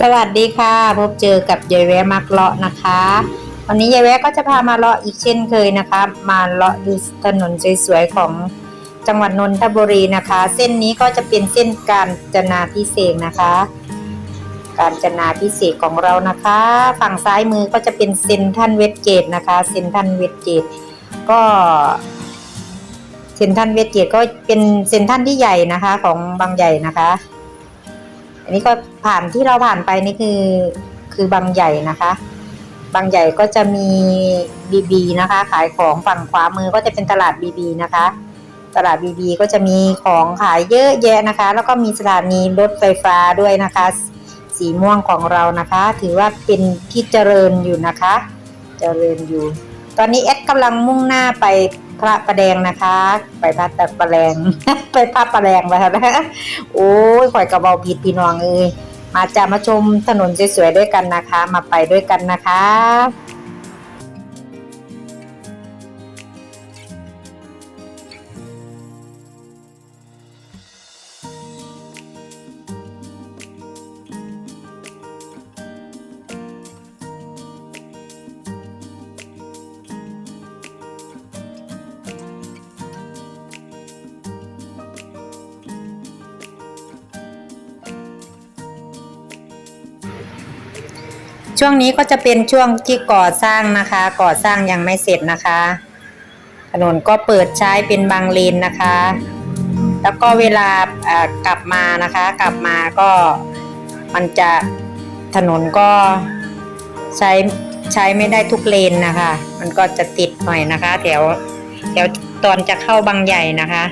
สวัสดีค่ะ พบเจอกับยายแวะมักเลาะนะคะ วันนี้ยายแวะก็จะพามาเลาะอีกเช่นเคยนะคะ มาเลาะดูถนนสวยๆของจังหวัดนนทบุรีนะคะ เส้นนี้ก็จะเป็นเส้นการจนาพิเศษนะคะ การจนาพิเศษของเรานะคะ ฝั่งซ้ายมือก็จะเป็นเซนทันเวสเกตนะคะเซนทันเวสเกตก็เซนทันเวสเกตก็เป็นเซนทันที่ใหญ่นะคะของบางใหญ่นะคะ อันนี้ก็ผ่านที่เราผ่านไปนี่คือคือบางใหญ่นะคะ บางใหญ่ก็จะมีบีบีนะคะ ขายของฝั่งขวามือก็จะเป็นตลาดบีบีนะคะ ตลาดบีบีก็จะมีของขายเยอะแยะนะคะ แล้วก็มีสถานีรถไฟฟ้าด้วยนะคะ สีม่วงของเรานะคะ ถือว่าเป็นที่เจริญอยู่นะคะ เจริญอยู่ ตอนนี้แอดกำลังมุ่งหน้าไป ระประแดงนะคะ ไปพัดตะประแดงไปพัดประแดงไปแล้วนะโอ้ยข่อยกระเบาผิดพี่น้องเอ้ยมาจะมาชมถนนสวยๆด้วยกันนะคะ มาไปด้วยกันนะคะ ช่วงนี้ก็จะเป็นช่วงที่ก่อสร้างนะคะ ก่อสร้างยังไม่เสร็จนะคะ ถนนก็เปิดใช้เป็นบางเลนนะคะ แล้วก็เวลากลับมานะคะ กลับมาก็มันจะถนนก็ใช้ใช้ไม่ได้ทุกเลนนะคะ มันก็จะติดหน่อยนะคะ แถวแถวตอนจะเข้าบางใหญ่นะคะ